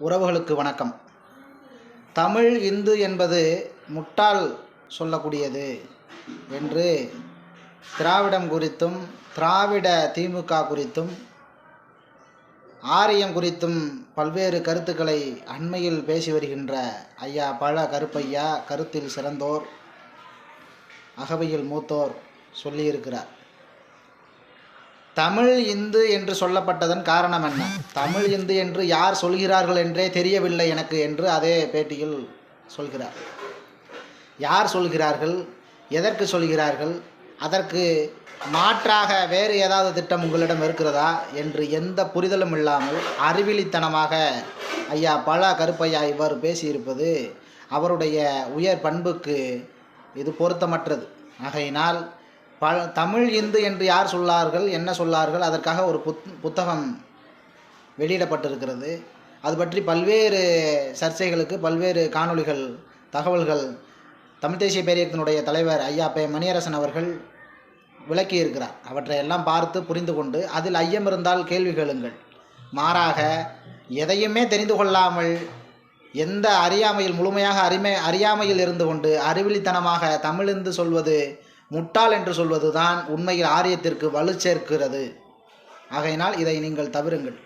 உறவுகளுக்கு வணக்கம். தமிழ் இந்து என்பது முட்டாள் சொல்லக்கூடியது என்று திராவிடம் குறித்தும் திராவிட திமுக குறித்தும் ஆரியம் குறித்தும் பல்வேறு கருத்துக்களை அண்மையில் பேசி வருகின்ற ஐயா பழ கருப்பையா கருத்தில் சிறந்தோர் அகவையில் மூத்தோர் சொல்லியிருக்கிறார். தமிழ் இந்து என்று சொல்லப்பட்டதன் காரணம் என்ன? தமிழ் இந்து என்று யார் சொல்கிறார்கள் என்றே தெரியவில்லை எனக்கு என்று அதே பேட்டியில் சொல்கிறார். யார் சொல்கிறார்கள்? எதற்கு சொல்கிறார்கள்? அதற்கு மாற்றாக வேறு ஏதாவது திட்டம் உங்களிடம் இருக்கிறதா? என்று எந்த புரிதலும் இல்லாமல் அறிவிலித்தனமாக ஐயா பல கருப்பையா இவ்வாறு பேசியிருப்பது அவருடைய உயர் பண்புக்கு இது பொருத்தமற்றது. ஆகையினால் ப தமிழ் இந்து என்று யார் சொல்லார்கள் என்ன சொல்லார்கள் அதற்காக ஒரு புத் புத்தகம் வெளியிடப்பட்டிருக்கிறது. அது பற்றி பல்வேறு சர்ச்சைகளுக்கு பல்வேறு காணொளிகள் தகவல்கள் தமிழ் தேசிய பேரியத்தினுடைய தலைவர் ஐயா பே மணியரசன் அவர்கள் விளக்கியிருக்கிறார். அவற்றை எல்லாம் பார்த்து புரிந்து கொண்டு அதில் ஐயம் இருந்தால் கேள்வி கேளுங்கள். மாறாக எதையுமே தெரிந்து கொள்ளாமல் எந்த அறியாமையில் முழுமையாக அறிமை அறியாமையில் இருந்து கொண்டு அறிவிலித்தனமாக தமிழிந்து சொல்வது முட்டாள் என்று சொல்வது தான் உண்மையில் ஆரியத்திற்கு வலு சேர்க்கிறது ஆகையினால் இதை நீங்கள் தவிருங்கள்.